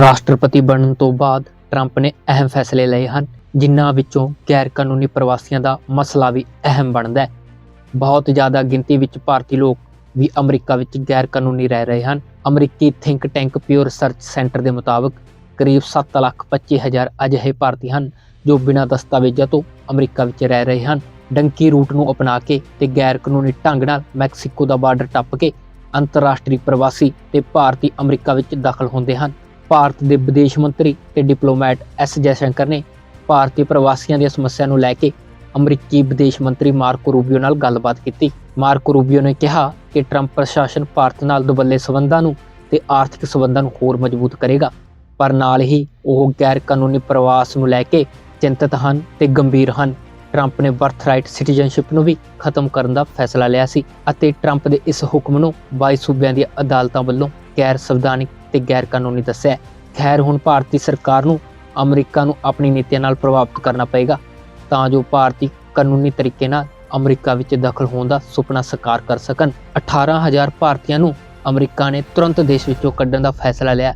ਰਾਸ਼ਟਰਪਤੀ ਬਣਨ ਤੋਂ ਬਾਅਦ ਟਰੰਪ ਨੇ ਅਹਿਮ ਫੈਸਲੇ ਲਏ ਹਨ, ਜਿਨ੍ਹਾਂ ਵਿੱਚੋਂ ਗੈਰ ਕਾਨੂੰਨੀ ਪ੍ਰਵਾਸੀਆਂ ਦਾ ਮਸਲਾ ਵੀ ਅਹਿਮ ਬਣਦਾ ਹੈ। ਬਹੁਤ ਜ਼ਿਆਦਾ ਗਿਣਤੀ ਵਿੱਚ ਭਾਰਤੀ ਲੋਕ ਵੀ ਅਮਰੀਕਾ ਵਿੱਚ ਗੈਰ ਕਾਨੂੰਨੀ ਰਹਿ ਰਹੇ ਹਨ। ਅਮਰੀਕੀ think tank Pew Research Center ਦੇ ਮੁਤਾਬਕ ਕਰੀਬ 7 ਲੱਖ 25 ਹਜ਼ਾਰ ਅਜਿਹੇ ਭਾਰਤੀ ਹਨ, ਜੋ ਬਿਨਾਂ ਦਸਤਾਵੇਜ਼ਾਂ ਤੋਂ ਅਮਰੀਕਾ ਵਿੱਚ ਰਹਿ ਰਹੇ ਹਨ। ਡੰਕੀ ਰੂਟ ਨੂੰ ਅਪਣਾ ਕੇ ਤੇ ਗੈਰ ਕਾਨੂੰਨੀ ਢੰਗ ਨਾਲ ਮੈਕਸੀਕੋ ਦਾ ਬਾਰਡਰ ਟੱਪ ਕੇ ਅੰਤਰਰਾਸ਼ਟਰੀ ਪ੍ਰਵਾਸੀ ਤੇ ਭਾਰਤੀ ਅਮਰੀਕਾ ਵਿੱਚ ਦਾਖਲ ਹੁੰਦੇ ਹਨ। ਭਾਰਤ ਦੇ ਵਿਦੇਸ਼ ਮੰਤਰੀ ਤੇ ਡਿਪਲੋਮੈਟ ਐਸ ਜੈਸ਼ੰਕਰ ਨੇ ਭਾਰਤੀ ਪ੍ਰਵਾਸੀਆਂ ਦੀਆਂ ਸਮੱਸਿਆ ਨੂੰ ਲੈ ਕੇ ਅਮਰੀਕੀ ਵਿਦੇਸ਼ ਮੰਤਰੀ ਮਾਰਕੋ ਰੂਬੀਓ ਨਾਲ ਗੱਲਬਾਤ ਕੀਤੀ। ਮਾਰਕੋ ਰੂਬੀਓ ਨੇ ਕਿਹਾ ਕਿ ਟਰੰਪ ਪ੍ਰਸ਼ਾਸਨ ਭਾਰਤ ਨਾਲ ਦੁਬੱਲੇ ਸਬੰਧਾਂ ਨੂੰ ਤੇ ਆਰਥਿਕ ਸਬੰਧਾਂ ਨੂੰ ਹੋਰ ਮਜ਼ਬੂਤ ਕਰੇਗਾ, ਪਰ ਨਾਲ ਹੀ ਉਹ ਗੈਰ ਕਾਨੂੰਨੀ ਪ੍ਰਵਾਸ ਨੂੰ ਲੈ ਕੇ ਚਿੰਤਤ ਹਨ ਤੇ ਗੰਭੀਰ ਹਨ। ਟਰੰਪ ਨੇ ਬਰਥਰਾਈਟ ਸਿਟੀਜ਼ਨਸ਼ਿਪ ਨੂੰ ਵੀ ਖਤਮ ਕਰਨ ਦਾ ਫੈਸਲਾ ਲਿਆ ਸੀ ਅਤੇ ਟਰੰਪ ਦੇ ਇਸ ਹੁਕਮ ਨੂੰ 22 ਸੂਬਿਆਂ ਦੀਆਂ ਅਦਾਲਤਾਂ ਵੱਲੋਂ ਗੈਰ ਸੰਵਿਧਾਨਿਕ ਤੇ ਗੈਰ ਕਾਨੂੰਨੀ ਦੱਸਿਆ ਖੈਰ, ਹੁਣ ਭਾਰਤੀ ਸਰਕਾਰ ਨੂੰ ਅਮਰੀਕਾ ਨੂੰ ਆਪਣੀ ਨੀਤੀਆਂ ਨਾਲ ਪ੍ਰਭਾਵਿਤ ਕਰਨਾ ਪਏਗਾ, ਤਾਂ ਜੋ ਭਾਰਤੀ ਕਾਨੂੰਨੀ ਤਰੀਕੇ ਨਾਲ ਅਮਰੀਕਾ ਵਿੱਚ ਦਖਲ ਹੋਣ ਦਾ ਸੁਪਨਾ ਸਾਕਾਰ ਕਰ ਸਕਣ। 18000 ਭਾਰਤੀਆਂ ਨੂੰ ਅਮਰੀਕਾ ਨੇ ਤੁਰੰਤ ਦੇਸ਼ ਵਿੱਚੋਂ ਕੱਢਣ ਦਾ ਫੈਸਲਾ ਲਿਆ